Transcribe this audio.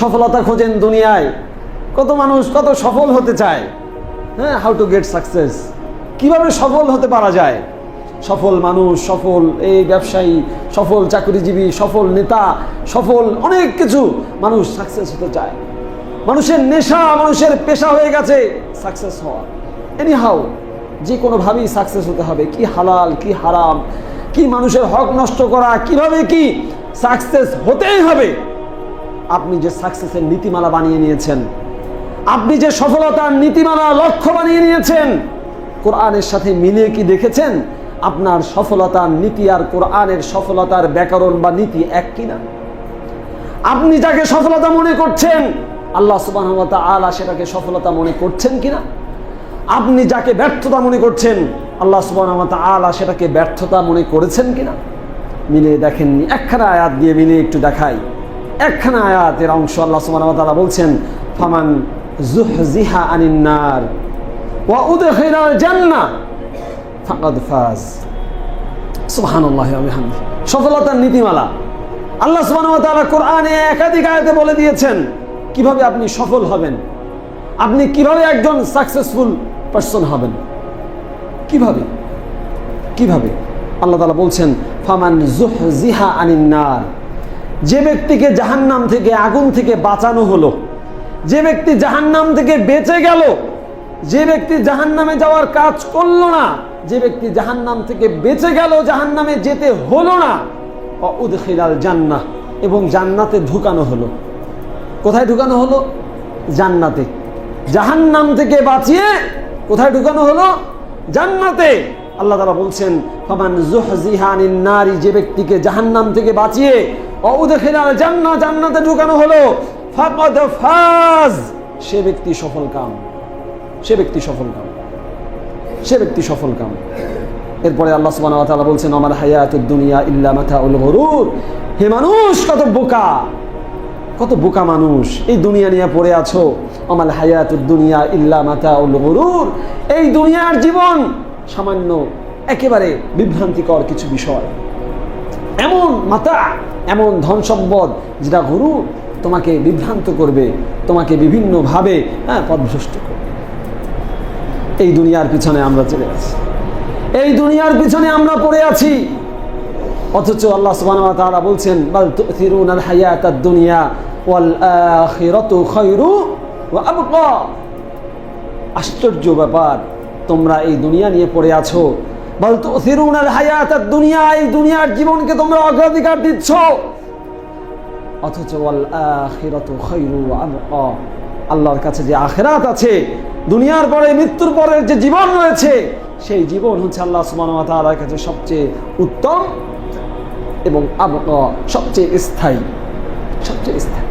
সফলতা খোঁজেন দুনিয়ায়। কত মানুষ কত সফল হতে চায়। হ্যাঁ হাউ টু গেট সাকসেস কীভাবে সফল হতে পারা যায়? সফল মানুষ, সফল এই ব্যবসায়ী, সফল চাকরিজীবী, সফল নেতা, সফল অনেক কিছু মানুষ সাকসেস হতে চায়। মানুষের নেশা, মানুষের পেশা হয়ে গেছে সাকসেস হওয়া। এনি হাউ যে কোনোভাবেই সাকসেস হতে হবে। কি হালাল, কি হারাম, কি মানুষের হক নষ্ট করা, কীভাবে কি সাকসেস হতেই হবে? আপনি যে সাকসেসের নীতিমালা বানিয়ে নিয়েছেন, আপনি যে সফলতার নীতিমালা লক্ষ্য বানিয়ে নিয়েছেন, কোরআনের সাথে মিলিয়ে কি দেখেছেন? আপনার সফলতার নীতি আর কোরআনের সফলতার ব্যাকরণ বা নীতি এক কিনা আপনি যাকে সফলতা মনে করছেন, আল্লাহ সুবাহ আলা সেটাকে সফলতা মনে করছেন কিনা আপনি যাকে ব্যর্থতা মনে করছেন, আল্লাহ সুবাহ আলা সেটাকে ব্যর্থতা মনে করেছেন কিনা মিলিয়ে দেখেননি, একখানা আয়াত দিয়ে মিলিয়ে একটু দেখাই। একখানা আয়াতের অংশ আল্লাহ সুবাহ তালা বলছেন, ফামান জুহজিহা আনিন্নার ওয়া উদখিলাল জান্নাহ ফাকাদ ফাজ। সুবহানাল্লাহি ওয়া সফলতার নীতিমালা। আল্লাহ সুবহানাহু ওয়া তাআলা কোরআনে একাধিক আয়াতে বলে দিয়েছেন, কীভাবে আপনি সফল হবেন? আপনি কীভাবে একজন সাকসেসফুল পারসন হবেন? কীভাবে? কীভাবে? আল্লাহ তাআলা বলছেন, ফামান জুহজিহা আনিন্নার যে ব্যক্তিকে জাহান্নাম থেকে, আগুন থেকে বাঁচানো হলো, যে ব্যক্তি জাহান্নাম থেকে বেঁচে গেল, যে ব্যক্তি জাহান্নামে যাওয়ার কাজ করল না, যে ব্যক্তি জাহান্নাম থেকে বেঁচে গেল, জাহান্নামে যেতে হলো না উদখিলাল জান্নাহ, এবং জান্নাতে ঢুকানো হলো। কোথায় ঢুকানো হলো? জান্নাতে। জাহান্নাম থেকে বাঁচিয়ে কোথায় ঢুকানো হলো? জান্নাতে। আল্লাহ তাআলা বলছেন, ফামান জুহজিহানিন নারী যে ব্যক্তিকে জাহান্নাম থেকে বাঁচিয়ে অউদখিলাল জান্নাহ, জান্নাতে ঢুকানো হলো। ফাকাদ ফাজ। সে ব্যক্তি সফল কাম। সে ব্যক্তি সফল কাম। সে ব্যক্তি সফল কাম। এরপরে আল্লাহ সুবহানাহু তাআলা বলছেন আমার হায়াতুদ দুনিয়া ইল্লা মাতাউল গরুর। হে মানুষ, কত বোকা। কত বোকা মানুষ। এই দুনিয়া নিয়ে পড়ে আছো। আমার হায়াতুদ দুনিয়া ইল্লা মাতাউল গরুর। এই দুনিয়ার জীবন সামান্য, একেবারে বিভ্রান্তিকর কিছু বিষয়। এমন মাতা, এমন ধন সম্পদ যেটা গরু তোমাকে বিভ্রান্ত করবে, তোমাকে বিভিন্নভাবে হ্যাঁ পদভ্রষ্ট করবে। এই দুনিয়ার পিছনে আমরা চলে আছি। এই দুনিয়ার পিছনে আমরা পড়ে আছি। অথচ আল্লাহ ওয়া তাআলা বলছেন, বাল তুথিরুনাল হায়াতাদ দুনিয়া ওয়াল আখিরাতু খায়রু ওয়া আবকা। আশ্চর্য ব্যাপার, তোমরা এই দুনিয়া নিয়ে পড়ে আছো। বাল তুথিরুনাল হায়াতাদ দুনিয়া, এই দুনিয়ার জীবনকে তোমরা অগ্রাধিকার দিচ্ছ। অথচ আল্লাহর কাছে যে আখেরাত আছে, দুনিয়ার পরে, মৃত্যুর পরের যে জীবন রয়েছে, সেই জীবন হচ্ছে আল্লাহ তাআলার কাছে সবচেয়ে উত্তম এবং সবচেয়ে স্থায়ী। সবচেয়ে স্থায়ী।